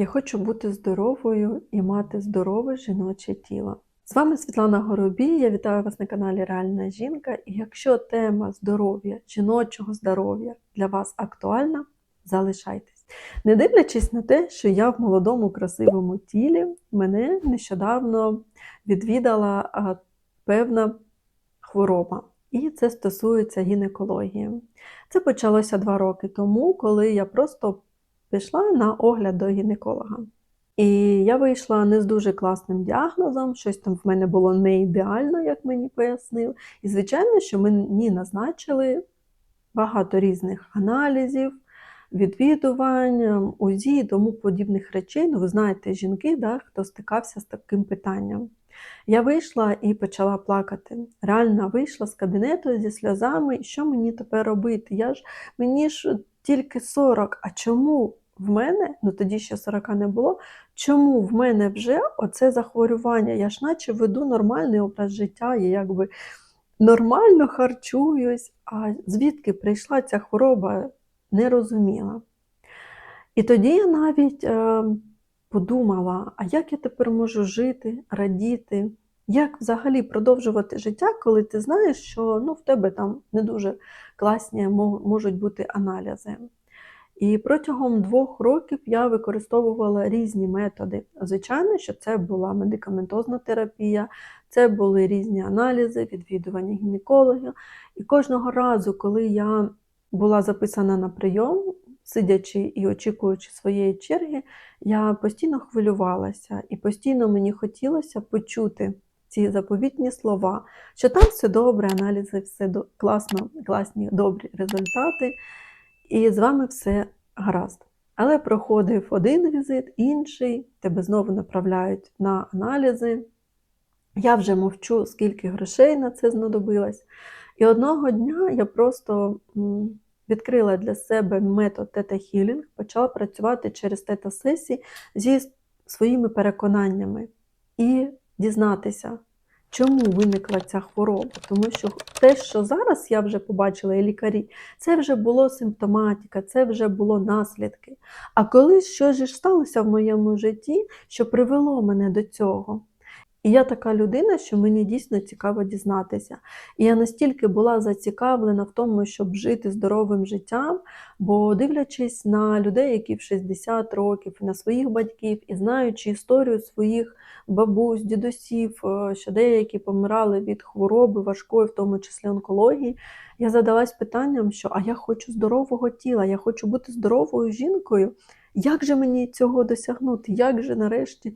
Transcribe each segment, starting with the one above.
Я хочу бути здоровою і мати здорове жіноче тіло. З вами Світлана Горобій. Я вітаю вас на каналі Реальна жінка. І якщо тема здоров'я, жіночого здоров'я для вас актуальна, залишайтесь. Не дивлячись на те, що я в молодому красивому тілі, мене нещодавно відвідала певна хвороба. І це стосується гінекології. Це почалося два роки тому, коли я просто пішла на огляд до гінеколога. І я вийшла не з дуже класним діагнозом, щось там в мене було не ідеально, як мені пояснив. І, звичайно, що мені назначили багато різних аналізів, відвідувань, УЗІ тому подібних речей. Ну, ви знаєте, жінки, да, хто стикався з таким питанням. Я вийшла і почала плакати. Реально вийшла з кабінету зі сльозами, що мені тепер робити? Я ж мені ж тільки 40. А чому в мене, ну тоді ще 40 не було, чому в мене вже оце захворювання? Я ж наче веду нормальний образ життя, я якби нормально харчуюсь, а звідки прийшла ця хвороба, не розуміла. І тоді я навіть е, подумала, а як я тепер можу жити, радіти, як взагалі продовжувати життя, коли ти знаєш, що ну, в тебе там не дуже класні можуть бути аналізи. І протягом двох років я використовувала різні методи. Звичайно, що це була медикаментозна терапія, це були різні аналізи, відвідування гінекологів. І кожного разу, коли я була записана на прийом, сидячи і очікуючи своєї черги, я постійно хвилювалася і постійно мені хотілося почути ці заповітні слова, що там все добре, аналізи, все класно, класні, добрі результати і з вами все гаразд. Але проходив один візит, інший, тебе знову направляють на аналізи. Я вже мовчу, скільки грошей на це знадобилось. І одного дня я просто відкрила для себе метод тета-хілінг, почала працювати через тета-сесії зі своїми переконаннями і дізнатися, Чому виникла ця хвороба? Тому що те, що зараз я вже побачила, і лікарі, це вже було симптоматика, це вже було наслідки. А коли щось ж сталося в моєму житті, що привело мене до цього? І я така людина, що мені дійсно цікаво дізнатися. І я настільки була зацікавлена в тому, щоб жити здоровим життям, бо дивлячись на людей, які в 60 років, на своїх батьків, і знаючи історію своїх бабусь, дідусів, е, що деякі помирали від хвороби важкої, в тому числі онкології, я задалась питанням, що а я хочу здорового тіла, я хочу бути здоровою жінкою. Як же мені цього досягнути? Як же нарешті?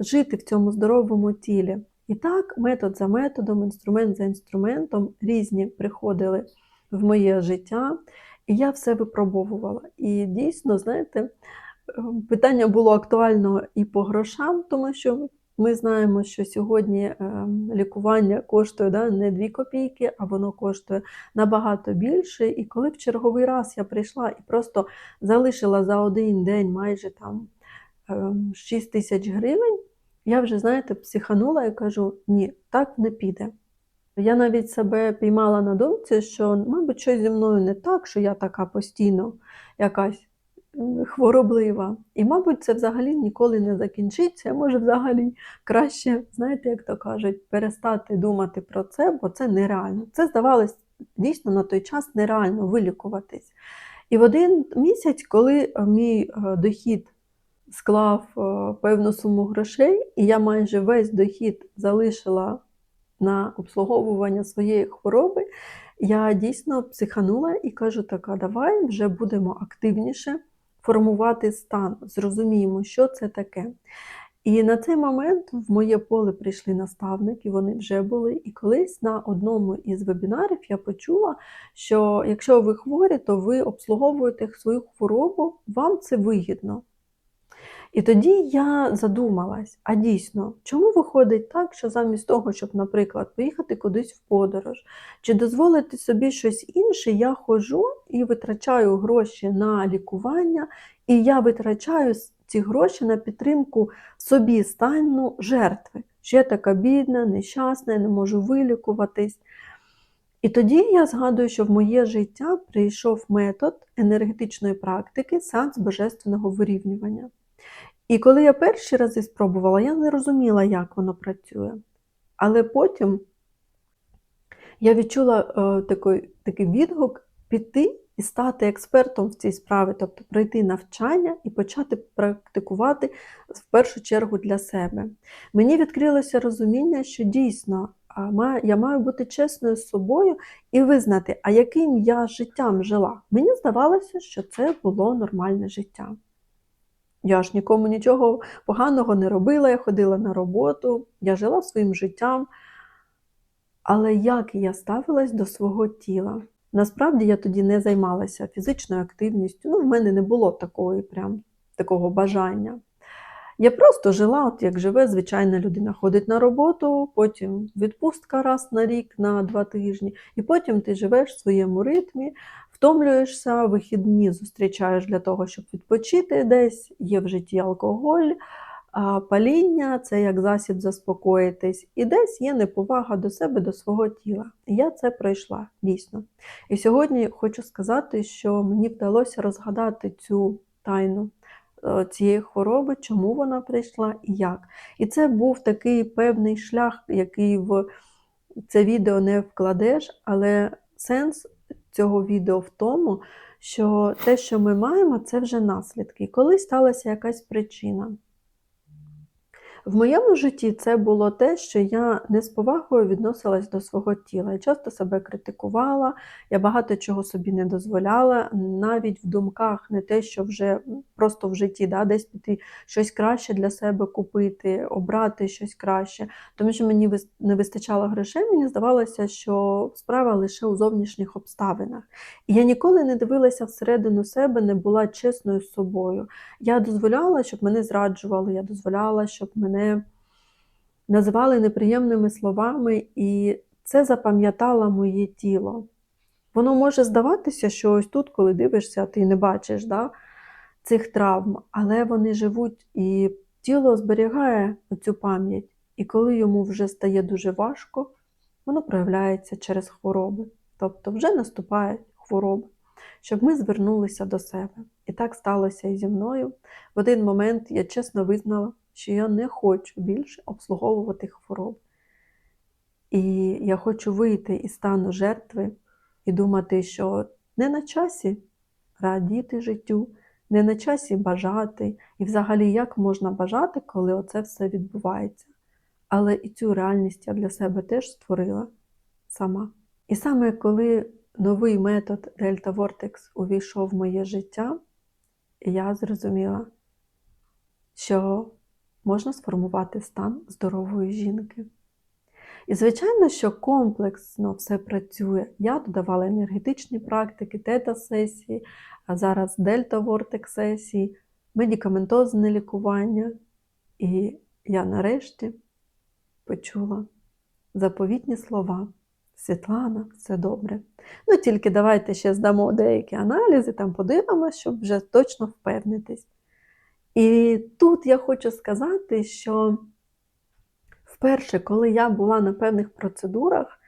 Жити в цьому здоровому тілі. І так, метод за методом, інструмент за інструментом різні приходили в моє життя, і я все випробовувала. І дійсно, знаєте, питання було актуально і по грошам, тому що ми знаємо, що сьогодні ем, лікування коштує да, не 2 копійки, а воно коштує набагато більше. І коли в черговий раз я прийшла і просто залишила за один день майже там 6 ем, тисяч гривень, я вже, знаєте, психанула і кажу, ні, так не піде. Я навіть себе піймала на думці, що, мабуть, щось зі мною не так, що я така постійно якась хвороблива. І, мабуть, це взагалі ніколи не закінчиться. Може, взагалі краще, знаєте, як то кажуть, перестати думати про це, бо це нереально. Це здавалось дійсно на той час нереально вилікуватись. І в один місяць, коли мій е, дохід склав е, певну суму грошей, і я майже весь дохід залишила на обслуговування своєї хвороби, я дійсно психанула і кажу: така, давай вже будемо активніше формувати стан, зрозуміємо, що це таке. І на цей момент в моє поле прийшли наставники, вони вже були. І колись на одному із вебінарів я почула, що якщо ви хворі, то ви обслуговуєте свою хворобу, вам це вигідно. І тоді я задумалась: а дійсно, чому виходить так, що замість того, щоб, наприклад, поїхати кудись в подорож, чи дозволити собі щось інше, я ходжу і витрачаю гроші на лікування, і я витрачаю ці гроші на підтримку собі стану жертви. Що я така бідна, нещасна, я не можу вилікуватись. І тоді я згадую, що в моє життя прийшов метод енергетичної практики сеанс божественного вирівнювання. І коли я перші рази спробувала, я не розуміла, як воно працює. Але потім я відчула е, такий, такий відгук піти і стати експертом в цій справі, тобто пройти навчання і почати практикувати в першу чергу для себе. Мені відкрилося розуміння, що дійсно я маю бути чесною з собою і визнати, а яким я життям жила. Мені здавалося, що це було нормальне життя. Я ж нікому нічого поганого не робила, я ходила на роботу, я жила своїм життям. Але як я ставилась до свого тіла? Насправді я тоді не займалася фізичною активністю. Ну, в мене не було такої прям такого бажання. Я просто жила, от як живе звичайна людина. Ходить на роботу, потім відпустка раз на рік, на два тижні, і потім ти живеш в своєму ритмі, втомлюєшся, вихідні зустрічаєш для того, щоб відпочити десь, є в житті алкоголь, паління це як засіб заспокоїтись, і десь є неповага до себе, до свого тіла. І я це пройшла дійсно. І сьогодні хочу сказати, що мені вдалося розгадати цю тайну е, цієї хвороби, чому вона прийшла і як. І це був такий певний шлях, який в це відео не вкладеш, але сенс цього відео в тому, що те, що ми маємо, це вже наслідки. Коли сталася якась причина. В моєму житті це було те, що я не з повагою відносилась до свого тіла. Я часто себе критикувала, я багато чого собі не дозволяла, навіть в думках не те, що вже просто в житті, да, десь піти щось краще для себе купити, обрати щось краще. Тому що мені не вистачало грошей, мені здавалося, що справа лише у зовнішніх обставинах. І я ніколи не дивилася всередину себе, не була чесною з собою. Я дозволяла, щоб мене зраджували, я дозволяла, щоб мене називали неприємними словами, і це запам'ятало моє тіло. Воно може здаватися, що ось тут, коли дивишся, ти не бачиш да, цих травм, але вони живуть, і тіло зберігає цю пам'ять. І коли йому вже стає дуже важко, воно проявляється через хвороби. Тобто вже наступають хвороби, щоб ми звернулися до себе. І так сталося і зі мною. В один момент я чесно визнала, що я не хочу більше обслуговувати хвороб. І я хочу вийти із стану жертви і думати, що не на часі радіти життю, не на часі бажати, і взагалі як можна бажати, коли оце все відбувається. Але і цю реальність я для себе теж створила сама. І саме коли новий метод Delta Vortex увійшов в моє життя, я зрозуміла, що можна сформувати стан здорової жінки. І, звичайно, що комплексно все працює. Я додавала енергетичні практики, тета-сесії, а зараз дельта-вортекс сесії, медикаментозне лікування. І я нарешті почула заповітні слова. Світлана, все добре. Ну, тільки давайте ще здамо деякі аналізи, там подивимося, щоб вже точно впевнитись. І тут я хочу сказати, що вперше, коли я була на певних процедурах,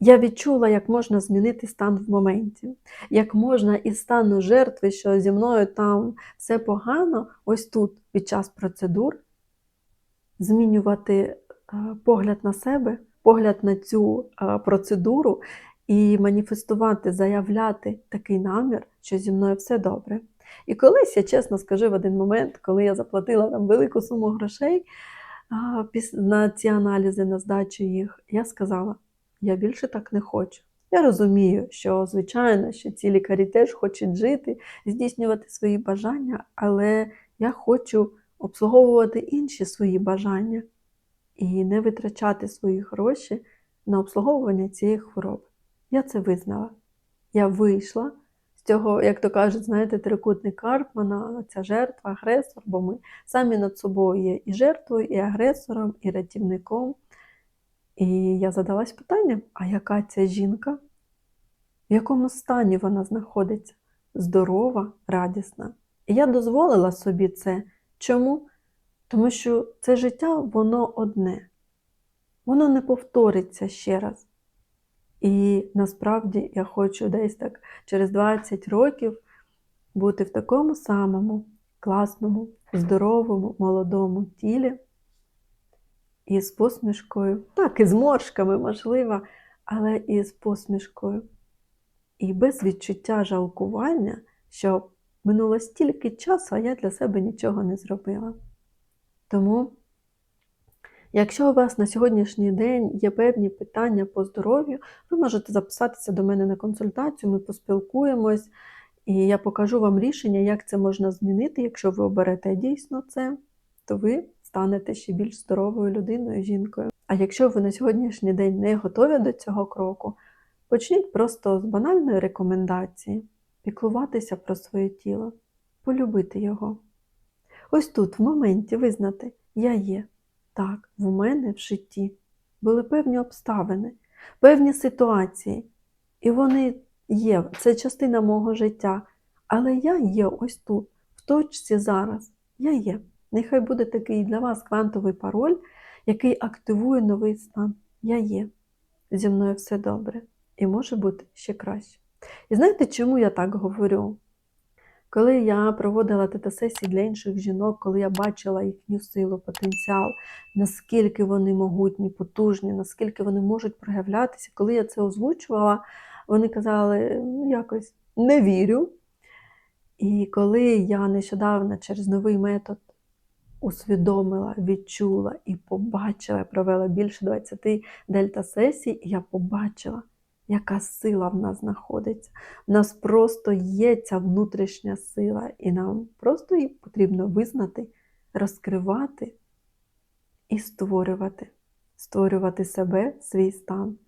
я відчула, як можна змінити стан в моменті, як можна із стану жертви, що зі мною там все погано, ось тут під час процедур змінювати е, погляд на себе, погляд на цю е, процедуру і маніфестувати, заявляти такий намір, що зі мною все добре. І колись, я чесно скажу, в один момент, коли я заплатила там велику суму грошей на ці аналізи, на здачу їх, я сказала, я більше так не хочу. Я розумію, що, звичайно, що ці лікарі теж хочуть жити, здійснювати свої бажання, але я хочу обслуговувати інші свої бажання і не витрачати свої гроші на обслуговування цієї хвороби. Я це визнала. Я вийшла цього, як то кажуть, знаєте, трикутник Карпмана, ця жертва, агресор, бо ми самі над собою є і жертвою, і агресором, і рятівником. І я задалась питанням: а яка ця жінка? В якому стані вона знаходиться? Здорова, радісна. І я дозволила собі це. Чому? Тому що це життя, воно одне. Воно не повториться ще раз. І насправді я хочу десь так через 20 років бути в такому самому класному, здоровому, молодому тілі і з посмішкою, так, і з моршками, можливо, але і з посмішкою. І без відчуття жалкування, що минуло стільки часу, а я для себе нічого не зробила. Тому, якщо у вас на сьогоднішній день є певні питання по здоров'ю, ви можете записатися до мене на консультацію, ми поспілкуємось, і я покажу вам рішення, як це можна змінити. Якщо ви оберете дійсно це, то ви станете ще більш здоровою людиною, жінкою. А якщо ви на сьогоднішній день не готові до цього кроку, почніть просто з банальної рекомендації піклуватися про своє тіло, полюбити його. Ось тут, в моменті, визнати, я є. Так, в мене в житті були певні обставини, певні ситуації, і вони є, це частина мого життя. Але я є ось тут, в точці зараз. Я є. Нехай буде такий для вас квантовий пароль, який активує новий стан. Я є. Зі мною все добре. І може бути ще краще. І знаєте, чому я так говорю? Коли я проводила тета-сесії для інших жінок, коли я бачила їхню силу, потенціал, наскільки вони могутні, потужні, наскільки вони можуть проявлятися, коли я це озвучувала, вони казали, ну якось не вірю. І коли я нещодавно через новий метод усвідомила, відчула і побачила, провела більше 20 дельта-сесій, я побачила, яка сила в нас знаходиться. В нас просто є ця внутрішня сила, і нам просто її потрібно визнати, розкривати і створювати, створювати себе, свій стан.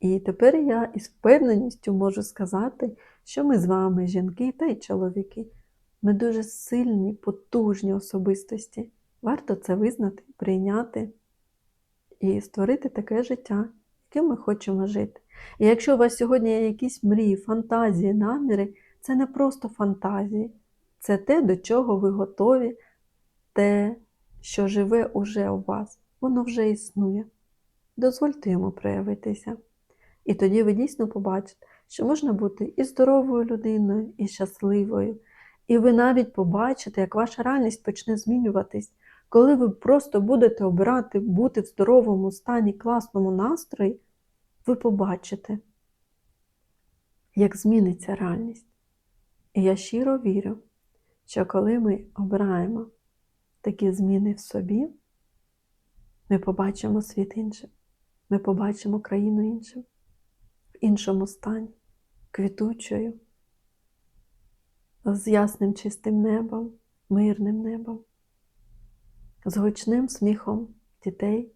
І тепер я із впевненістю можу сказати, що ми з вами, жінки та й чоловіки, ми дуже сильні, потужні особистості. Варто це визнати, прийняти і створити таке життя, яким ми хочемо жити. І якщо у вас сьогодні є якісь мрії, фантазії, наміри, це не просто фантазії, це те, до чого ви готові, те, що живе уже у вас, воно вже існує. Дозвольте йому проявитися. І тоді ви дійсно побачите, що можна бути і здоровою людиною, і щасливою. І ви навіть побачите, як ваша реальність почне змінюватись, коли ви просто будете обирати бути в здоровому стані, класному настрої, ви побачите, як зміниться реальність. І я щиро вірю, що коли ми обираємо такі зміни в собі, ми побачимо світ іншим, ми побачимо країну іншим, в іншому стані, квітучою, з ясним чистим небом, мирним небом, з гучним сміхом дітей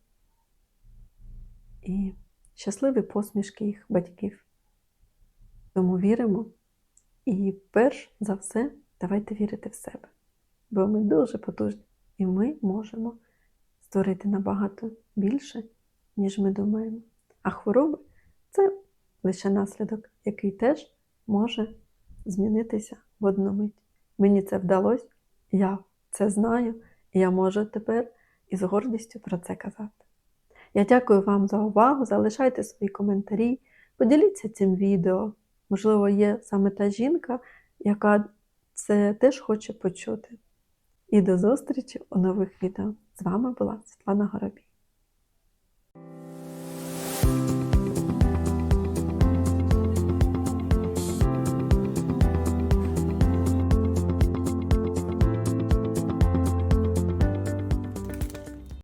і щасливі посмішки їх батьків. Тому віримо і перш за все давайте вірити в себе, бо ми дуже потужні і ми можемо створити набагато більше, ніж ми думаємо. А хвороби це лише наслідок, який теж може змінитися в одну мить. Мені це вдалося, я це знаю, я можу тепер із гордістю про це казати. Я дякую вам за увагу, залишайте свої коментарі, поділіться цим відео. Можливо, є саме та жінка, яка це теж хоче почути. І до зустрічі у нових відео. З вами була Світлана Горобій.